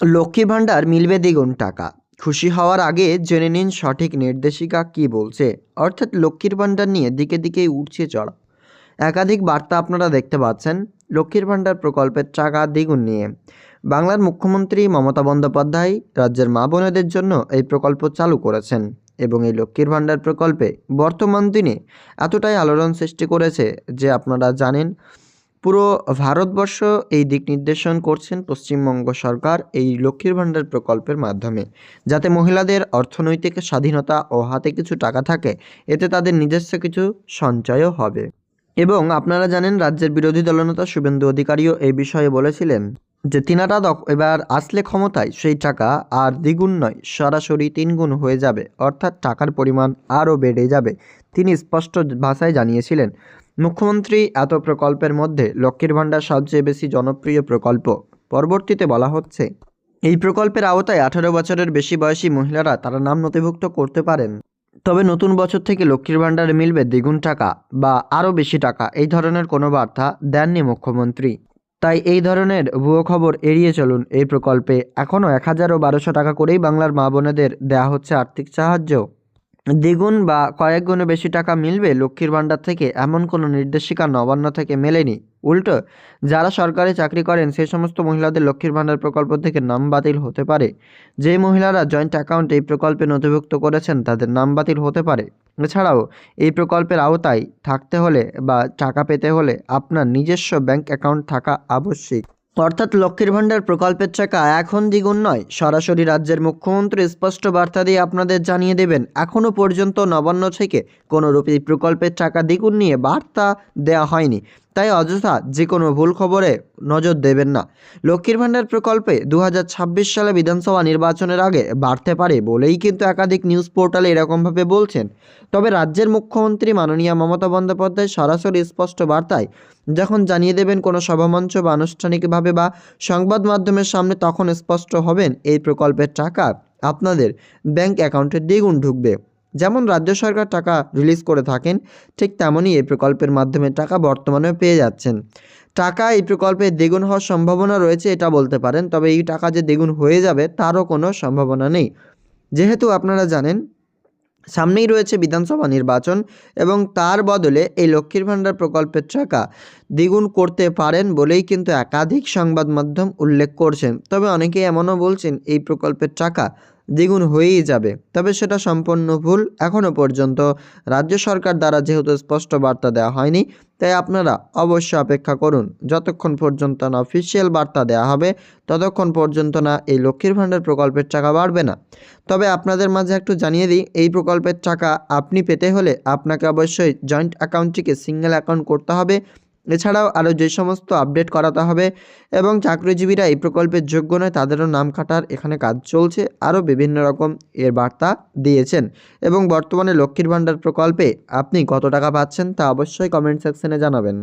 লক্ষ্মী ভাণ্ডার মিলবে দ্বিগুণ টাকা। খুশি হওয়ার আগে জেনে নিন সঠিক নির্দেশিকা কি বলছে। অর্থাৎ লক্ষ্মীর ভাণ্ডার নিয়ে দিকে দিকে উঠছে চড়া। একাধিক বার্তা আপনারা দেখতে পাচ্ছেন। লক্ষ্মীর ভাণ্ডার প্রকল্পের টাকা দ্বিগুণ নিয়ে। বাংলার মুখ্যমন্ত্রী মমতা বন্দ্যোপাধ্যায় রাজ্যের মা বোনেদের জন্য এই প্রকল্প চালু করেছেন এবং এই লক্ষ্মীর ভাণ্ডার প্রকল্পে বর্তমান দিনে এতটাই আলোড়ন সৃষ্টি করেছে যে আপনারা জানেন পুরো ভারতবর্ষ এই দিক নির্দেশন করছেন পশ্চিমবঙ্গ সরকার এই লক্ষ্মীর ভাণ্ডার প্রকল্পের মাধ্যমে। যাতে মহিলাদের অর্থনৈতিক স্বাধীনতা ও হাতে কিছু টাকা থাকে, এতে তাদের নিজস্ব কিছু সঞ্চয়ও হবে। এবং আপনারা জানেন রাজ্যের বিরোধী দলনেতা শুভেন্দু অধিকারীও এই বিষয়ে বলেছিলেন যে, তিনারা এবার আসলে ক্ষমতায় সেই টাকা আর দ্বিগুণ নয়, সরাসরি তিনগুণ হয়ে যাবে। অর্থাৎ টাকার পরিমাণ আরও বেড়ে যাবে। তিনি স্পষ্ট ভাষায় জানিয়েছিলেন, মুখ্যমন্ত্রী, এত প্রকল্পের মধ্যে লক্ষ্মীর ভাণ্ডার সবচেয়ে বেশি জনপ্রিয় প্রকল্প। পরবর্তীতে বলা হচ্ছে, এই প্রকল্পের আওতায় আঠারো বছরের বেশি বয়সী মহিলারা তারা নাম নথিভুক্ত করতে পারেন। তবে নতুন বছর থেকে লক্ষ্মীর ভাণ্ডারে মিলবে দ্বিগুণ টাকা বা আরও বেশি টাকা। এই ধরনের কোনো বার্তা দেননি মুখ্যমন্ত্রী। তাই এই ধরনের ভুয়ো খবর এড়িয়ে চলুন এই প্রকল্পে। এখনও এক হাজার ও বারোশো টাকা করেই বাংলার মা বোনেদের দেওয়া হচ্ছে আর্থিক সাহায্য। দ্বিগুণ বা কয়েক গুণে বেশি টাকা মিলবে লক্ষ্মীর ভাণ্ডার থেকে এমন কোনো নির্দেশিকা নবান্ন থেকে মেলেনি। উল্টো, যারা সরকারি চাকরি করেন সেই সমস্ত মহিলাদের লক্ষ্মীর ভাণ্ডার প্রকল্প থেকে নাম বাতিল হতে পারে। যে মহিলারা জয়েন্ট অ্যাকাউন্ট এই প্রকল্পে নথিভুক্ত করেছেন তাদের নাম বাতিল হতে পারে। এছাড়াও, এই প্রকল্পের আওতায় থাকতে হলে বা টাকা পেতে হলে আপনার নিজস্ব ব্যাংক অ্যাকাউন্ট থাকা আবশ্যিক। অর্থাৎ লক্ষ্মীর ভাণ্ডার প্রকল্পের চাকা এখন দ্বিগুণ নয়। সরাসরি রাজ্যের মুখ্যমন্ত্রী স্পষ্ট বার্তা দিয়ে আপনাদের জানিয়ে দেবেন এখনও পর্যন্ত নবান্ন থেকে কোনোরূপ এই প্রকল্পের চাকা দ্বিগুণ নিয়ে বার্তা দেওয়া হয়নি। তাই অযথা যে কোনো ভুল খবরে নজর দেবেন না। লক্ষ্মীর ভাণ্ডার প্রকল্পে দু হাজার ছাব্বিশ সালে বিধানসভা নির্বাচনের আগে বাড়তে পারে বলেই কিন্তু একাধিক নিউজ পোর্টালে এরকমভাবে বলছেন। তবে রাজ্যের মুখ্যমন্ত্রী মাননীয় মমতা বন্দ্যোপাধ্যায় সরাসরি স্পষ্ট বার্তায় যখন জানিয়ে দেবেন কোনো সভামঞ্চ বা আনুষ্ঠানিকভাবে বা সংবাদ মাধ্যমের সামনে তখন স্পষ্ট হবেন, এই প্রকল্পের টাকা আপনাদের ব্যাংক অ্যাকাউন্টে দ্বিগুণ ঢুকবে। যেমন রাজ্য সরকার টাকা রিলিজ করে থাকেন, ঠিক তেমনই এই প্রকল্পের মাধ্যমে টাকা বর্তমানেও পেয়ে যাচ্ছেন। টাকা এই প্রকল্পে দ্বিগুণ হওয়ার সম্ভাবনা রয়েছে, এটা বলতে পারেন, তবে এই টাকা যে দ্বিগুণ হয়ে যাবে, তারও কোনো সম্ভাবনা নেই। যেহেতু আপনারা জানেন, সামনেই রয়েছে বিধানসভা নির্বাচন এবং তার বদলে এই লক্ষ্মীর ভাণ্ডার প্রকল্পের টাকা দ্বিগুণ করতে পারেন বলেই কিন্তু একাধিক সংবাদ মাধ্যম উল্লেখ করছেন। তবে অনেকেই এমনও বলছেন, এই প্রকল্পের টাকা দ্বিগুণ হয়েই যাবে। তবে সেটা সম্পূর্ণ ভুল এখনও পর্যন্ত। রাজ্য সরকার দ্বারা যেহেতু স্পষ্ট বার্তা দেওয়া হয়নি, তাই আপনারা অবশ্যই অপেক্ষা করুন। যতক্ষণ পর্যন্ত না অফিসিয়াল বার্তা দেওয়া হবে, ততক্ষণ পর্যন্ত না এই লক্ষ্মীর ভাণ্ডার প্রকল্পের টাকা বাড়বে না। তবে আপনাদের মাঝে একটু জানিয়ে দিই, এই প্রকল্পের টাকা আপনি পেতে হলে আপনাকে অবশ্যই জয়েন্ট অ্যাকাউন্টটিকে সিঙ্গেল অ্যাকাউন্ট করতে হবে। এছাড়াও আরও যে সমস্ত আপডেট করাতে হবে এবং চাকরিজীবীরা এই প্রকল্পের যোগ্য নয়, তাদেরও নাম কাটার এখানে কাজ চলছে। আরও বিভিন্ন রকম এর বার্তা দিয়েছেন। এবং বর্তমানে লক্ষ্মীর ভাণ্ডার প্রকল্পে আপনি কত টাকা পাচ্ছেন তা অবশ্যই কমেন্ট সেকশনে জানাবেন।